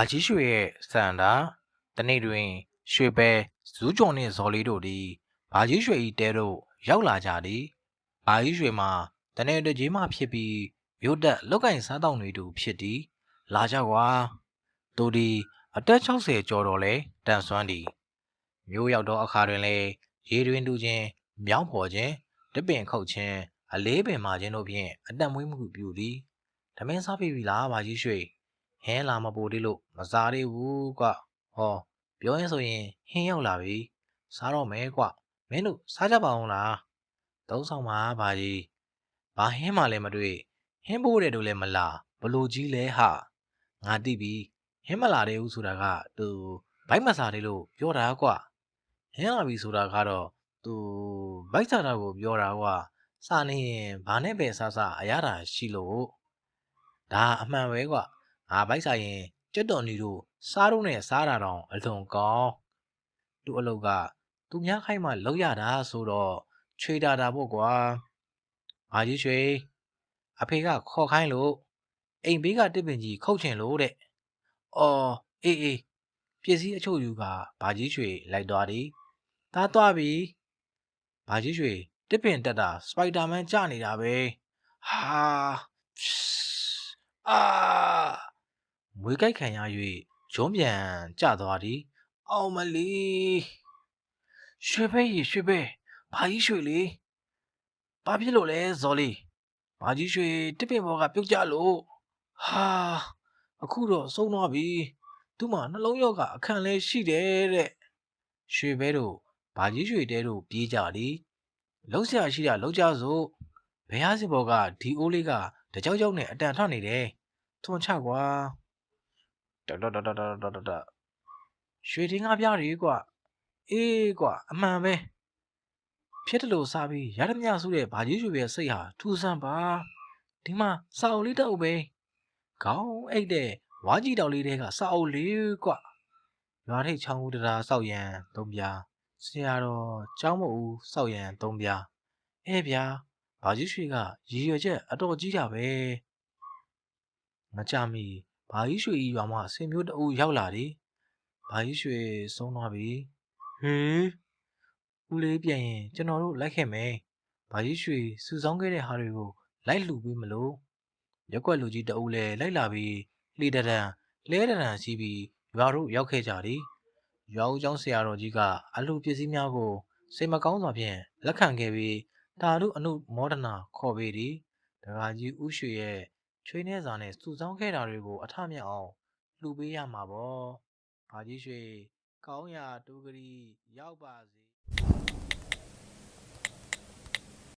ဘာကြီးရွှေရဲ့စန္ဒာတနေ့တွင် ရွှေပဲဇူးကျော်နှင့်ဇော်လေးတို့သည်ဘာကြီးရွှေ၏တဲသို့ရောက်လာကြသည်ဘာကြီးရွှေမှာတနေ့တကြီးမှဖြစ်ပြီးမြို့တက်လောက်ကင်စားတောင်းတွေတူဖြစ်သည် လာကြကွာသူသည်အသက်60ကျော်တော်လဲတန်ဆွမ်းသည်မြို့ရောက်သောအခါတွင်လည်းရေတွင်တူခြင်းမြောင်းဖော်ခြင်းတပင်ခုတ်ခြင်းအလေးပင်မာခြင်းတို့ဖြင့်အတက်မွေးမှုပြုသည်ဓမင်းစားပြီပြီလားဘာကြီးရွှေ ဟင်းလာမပိုသေးလို့မစားသေးဘူးကွဟောပြောရင်ဆိုရင်ဟင်းရောက်လာပြီစားတော့မယ်ကွမင်းတို့စားကြပါအောင်လားသုံးဆောင်ပါဘာကြီးဘာဟင်းမှလည်းမတွေ့ဟင်းပိုးတယ်တို့လည်းမလာဘလို့ကြီးလဲဟာငါတိပြီဟင်းမလာသေးဘူးဆိုတာကသူဘိုက်မစားသေးလို့ပြောတာကွဟင်းလာပြီဆိုတာကတော့သူဘိုက်စားတာကိုပြောတာကွစားနေရင်ဘာနဲ့ပဲစားစားအရသာရှိလို့ဒါအမှန်ပဲကွ ငါဘိုက်ဆိုင်ရင်ကြက်တော်နီတို့စားတော့နဲ့စားတာတော့အလွန်ကောင်းသူ့အလုပ်ကသူများခိုင်းမှလောက်ရတာဆိုတော့ချွေတာတာပေါ့ကွာအာကြီးရွှေအဖေကခေါ်ခိုင်းလို့အိမ်ဘေးကတစ်ပင်ကြီးခုတ်ချင်လို့တဲ့အော်အေးအေးပစ္စည်းအချို့ယူကဘာကြီးရွှေလိုက်သွားသည်ဒါသွားပြီဘာကြီးရွှေတစ်ပင်တက်တာစပိုက်ဒါမန်ကြနေတာပဲဟာအာ မွေကြိုက်ခံရ၍ရုံးပြန်ကျသွားသည်အောင်မလီရွှေပဲရေရွှေပဲဘာကြီးရွှေလေဘာဖြစ်လို့လဲဇော်လေးဘာကြီးရွှေတစ်ပင်ဘောကပြုတ်ကြလို့ဟာအခုတော့ဆုံးသွားပြီသူ့မှာနှလုံးရောဂါအခန့်လဲရှိတယ်တဲ့ရွှေပဲတို့ဘာကြီးရွှေတဲတို့ပြေးကြသည်လုံးဆရာရှိတာလုံးကြစို့ဘယ်ဟာစီဘောကဒီအိုးလေးကတကြောက်ကြောက်နဲ့အတန်ထွက်နေတယ်ထွန်ချကွာ တတတတတတတရွှေတင်းကားပြားတွေကွအေးကွအမှန်ပဲဖြစ်တယ်လို့စားပြီးရသမျှစုတဲ့ဘာကြီးရွှေရဲ့စိတ်ဟာထူဆန်းပါဒီမှာစာအုပ်လေးတော့ပဲခေါင်းအိတ်တဲ့ဝါကြီးတောင်လေးတွေကစာအုပ်လေးကွရွာထိတ်ချောင်းဦးတရားစောက်ရန်သုံးပြားဆရာတော်ကျောင်းမဦးစောက်ရန်သုံးပြားအဲဗျာဘာကြီးရွှေကရည်ရွယ်ချက်အတော်ကြီးတာပဲမကြမီ ဘာကြီးရွှေကြီးရွာမှာဆင်မျိုးတအူရောက်လာတယ်။ဘာကြီးရွှေဆုံးသွားပြီ။ဟေးဦးလေးပြန်ရင်ကျွန်တော်တို့လိုက်ခဲ့မယ်။ဘာကြီးရွှေစူဆောင်းခဲ့တဲ့ဟာတွေကိုလိုက်လှူပြီးမလို့ရက်ွက်လူကြီးတအူလည်းလိုက်လာပြီးလှီတရန်လဲတရန်ရှိပြီးရွာတို့ရောက်ခဲ့ကြသည်။ရွာဦးကျောင်းဆရာတော်ကြီးကအလှူပစ္စည်းများကိုစိတ်မကောင်းစွာဖြင့်လက်ခံခဲ့ပြီးဒါတို့အနုမောဒနာခေါ်ပေသည်။ဒကာကြီးဦးရွှေရဲ့ ချွေးနှဲစာနဲ့စုဆောင်းခဲ့တာတွေကို အထမြက်အောင်လှူပေးရမှာပေါ့။ဘာကြီးရွှေကောင်းရာတူဂရီရောက်ပါစေ